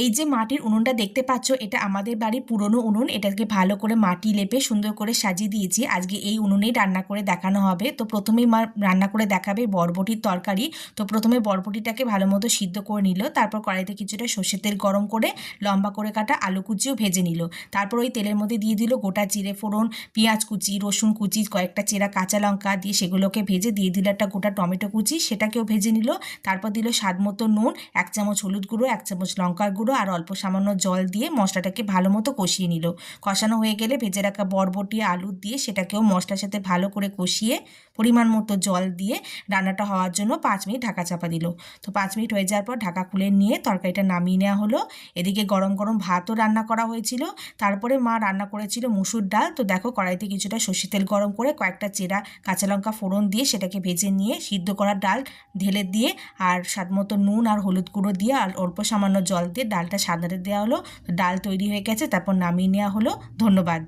এই যে মাটির উনুনটা দেখতে পাচ্ছ, এটা আমাদের বাড়ির পুরনো উনুন। এটাকে ভালো করে মাটি লেপে সুন্দর করে সাজিয়ে দিয়েছি। আজকে এই উনুনেই রান্না করে দেখানো হবে। তো প্রথমেই মা রান্না করে দেখাবে বরবটির তরকারি। তো প্রথমে বরবটিটাকে ভালো মতো সিদ্ধ করে নিল। তারপর কড়াইতে কিছুটা সর্ষের তেল গরম করে, লম্বা করে কাটা আলু কুচিও ভেজে নিল। তারপর ওই তেলের মধ্যে দিয়ে দিল গোটা জিরে ফোড়ন, পেঁয়াজ কুচি, রসুন কুচি, কয়েকটা চেরা কাঁচা লঙ্কা দিয়ে সেগুলোকে ভেজে দিয়ে দিল একটা গোটা টমেটো কুচি, সেটাকেও ভেজে নিল। তারপর দিল স্বাদ মতো নুন, এক চামচ হলুদ গুঁড়ো, এক চামচ লঙ্কার গুঁড়ো আর অল্প সামান্য জল দিয়ে মশলাটাকে ভালো মতো কষিয়ে নিল। কষানো হয়ে গেলে ভেজে রাখা বরবটি আলু দিয়ে সেটাকেও মশলার সাথে ভালো করে কষিয়ে পরিমাণ মতো জল দিয়ে রান্নাটা হওয়ার জন্য পাঁচ মিনিট ঢাকা চাপা দিল। তো পাঁচ মিনিট হয়ে যাওয়ার পর ঢাকা খুলে নিয়ে তরকারিটা নামিয়ে নেওয়া হলো। এদিকে গরম গরম ভাতও রান্না করা হয়েছিল। তারপরে মা রান্না করেছিল মুসুর ডাল। তো দেখো কড়াইতে কিছুটা সর্ষে তেল গরম করে কয়েকটা চেরা কাঁচা লঙ্কা ফোড়ন দিয়ে সেটাকে ভেজে নিয়ে সিদ্ধ করা ডাল ঢেলে দিয়ে আর স্বাদ মতো নুন আর হলুদ গুঁড়ো দিয়ে আর অল্প সামান্য জল দিয়ে ডালটা সাদারে দেওয়া হলো ডাল তৈরি হয়ে গেছে তারপর নামিয়ে নেওয়া হলো ধন্যবাদ।